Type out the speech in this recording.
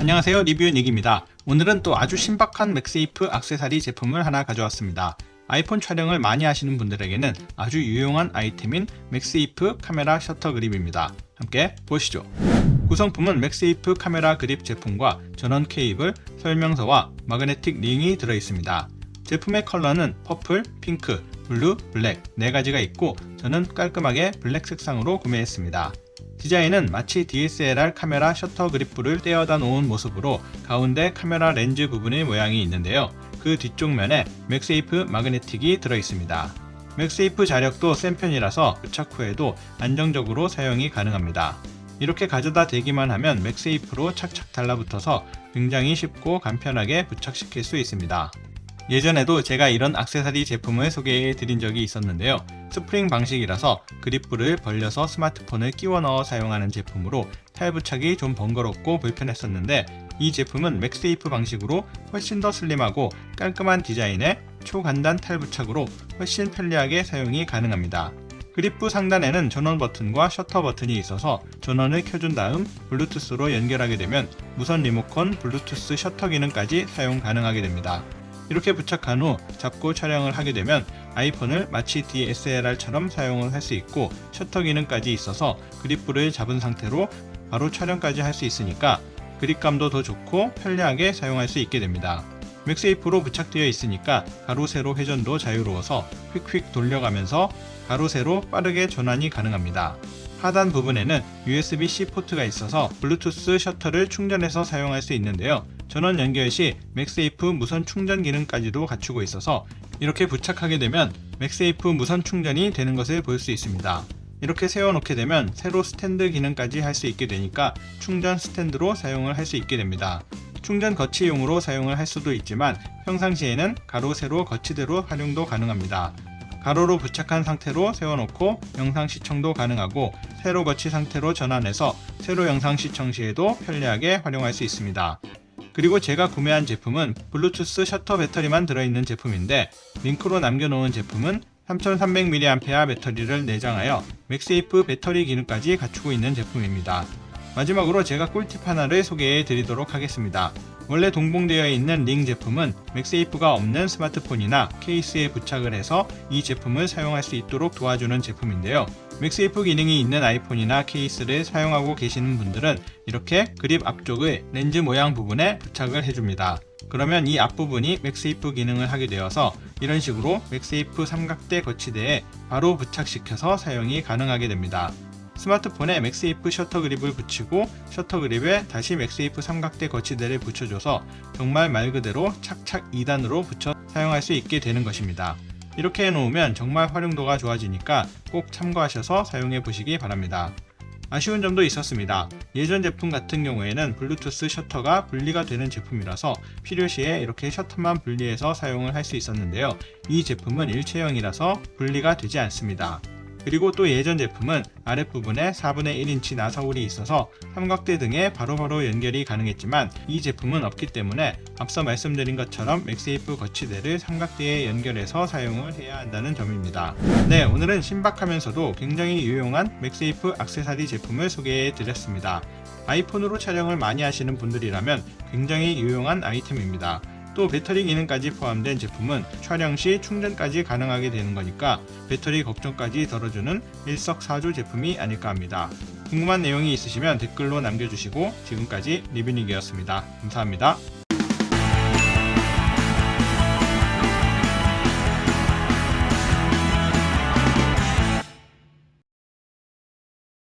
안녕하세요 리뷰 닉입니다. 오늘은 또 아주 신박한 맥세이프 악세사리 제품을 하나 가져왔습니다. 아이폰 촬영을 많이 하시는 분들에게는 아주 유용한 아이템인 맥세이프 카메라 셔터 그립입니다. 함께 보시죠. 구성품은 맥세이프 카메라 그립 제품과 전원 케이블, 설명서와 마그네틱 링이 들어있습니다. 제품의 컬러는 퍼플, 핑크, 블루, 블랙 네 가지가 있고 저는 깔끔하게 블랙 색상으로 구매했습니다. 디자인은 마치 DSLR 카메라 셔터 그립부를 떼어다 놓은 모습으로 가운데 카메라 렌즈 부분의 모양이 있는데요. 그 뒤쪽 면에 맥세이프 마그네틱이 들어 있습니다. 맥세이프 자력도 센 편이라서 부착 후에도 안정적으로 사용이 가능합니다. 이렇게 가져다 대기만 하면 맥세이프로 착착 달라붙어서 굉장히 쉽고 간편하게 부착시킬 수 있습니다. 예전에도 제가 이런 악세사리 제품을 소개해 드린 적이 있었는데요. 스프링 방식이라서 그립부를 벌려서 스마트폰을 끼워 넣어 사용하는 제품으로 탈부착이 좀 번거롭고 불편했었는데 이 제품은 맥세이프 방식으로 훨씬 더 슬림하고 깔끔한 디자인에 초간단 탈부착으로 훨씬 편리하게 사용이 가능합니다. 그립부 상단에는 전원 버튼과 셔터 버튼이 있어서 전원을 켜준 다음 블루투스로 연결하게 되면 무선 리모컨 블루투스 셔터 기능까지 사용 가능하게 됩니다. 이렇게 부착한 후 잡고 촬영을 하게 되면 아이폰을 마치 DSLR처럼 사용을 할 수 있고 셔터 기능까지 있어서 그립부를 잡은 상태로 바로 촬영까지 할 수 있으니까 그립감도 더 좋고 편리하게 사용할 수 있게 됩니다. 맥세이프로 부착되어 있으니까 가로 세로 회전도 자유로워서 휙휙 돌려가면서 가로 세로 빠르게 전환이 가능합니다. 하단 부분에는 USB-C 포트가 있어서 블루투스 셔터를 충전해서 사용할 수 있는데요. 전원 연결 시 맥세이프 무선 충전 기능까지도 갖추고 있어서 이렇게 부착하게 되면 맥세이프 무선 충전이 되는 것을 볼 수 있습니다. 이렇게 세워놓게 되면 세로 스탠드 기능까지 할 수 있게 되니까 충전 스탠드로 사용을 할 수 있게 됩니다. 충전 거치용으로 사용을 할 수도 있지만 평상시에는 가로 세로 거치대로 활용도 가능합니다. 가로로 부착한 상태로 세워놓고 영상 시청도 가능하고 세로 거치 상태로 전환해서 세로 영상 시청 시에도 편리하게 활용할 수 있습니다. 그리고 제가 구매한 제품은 블루투스 셔터 배터리만 들어있는 제품인데 링크로 남겨놓은 제품은 3300mAh 배터리를 내장하여 맥세이프 배터리 기능까지 갖추고 있는 제품입니다. 마지막으로 제가 꿀팁 하나를 소개해 드리도록 하겠습니다. 원래 동봉되어 있는 링 제품은 맥세이프가 없는 스마트폰이나 케이스에 부착을 해서 이 제품을 사용할 수 있도록 도와주는 제품인데요. 맥세이프 기능이 있는 아이폰이나 케이스를 사용하고 계시는 분들은 이렇게 그립 앞쪽의 렌즈 모양 부분에 부착을 해줍니다. 그러면 이 앞부분이 맥세이프 기능을 하게 되어서 이런 식으로 맥세이프 삼각대 거치대에 바로 부착시켜서 사용이 가능하게 됩니다. 스마트폰에 맥세이프 셔터 그립을 붙이고 셔터 그립에 다시 맥세이프 삼각대 거치대를 붙여줘서 정말 말 그대로 착착 2단으로 붙여 사용할 수 있게 되는 것입니다. 이렇게 해놓으면 정말 활용도가 좋아지니까 꼭 참고하셔서 사용해 보시기 바랍니다. 아쉬운 점도 있었습니다. 예전 제품 같은 경우에는 블루투스 셔터가 분리가 되는 제품이라서 필요시에 이렇게 셔터만 분리해서 사용을 할 수 있었는데요. 이 제품은 일체형이라서 분리가 되지 않습니다. 그리고 또 예전 제품은 아랫부분에 4분의 1인치 나사홀이 있어서 삼각대 등에 바로바로 연결이 가능했지만 이 제품은 없기 때문에 앞서 말씀드린 것처럼 맥세이프 거치대를 삼각대에 연결해서 사용을 해야 한다는 점입니다. 네, 오늘은 신박하면서도 굉장히 유용한 맥세이프 악세사리 제품을 소개해 드렸습니다. 아이폰으로 촬영을 많이 하시는 분들이라면 굉장히 유용한 아이템입니다. 또 배터리 기능까지 포함된 제품은 촬영 시 충전까지 가능하게 되는 거니까 배터리 걱정까지 덜어주는 일석사조 제품이 아닐까 합니다. 궁금한 내용이 있으시면 댓글로 남겨주시고 지금까지 리뷰닉이었습니다. 감사합니다.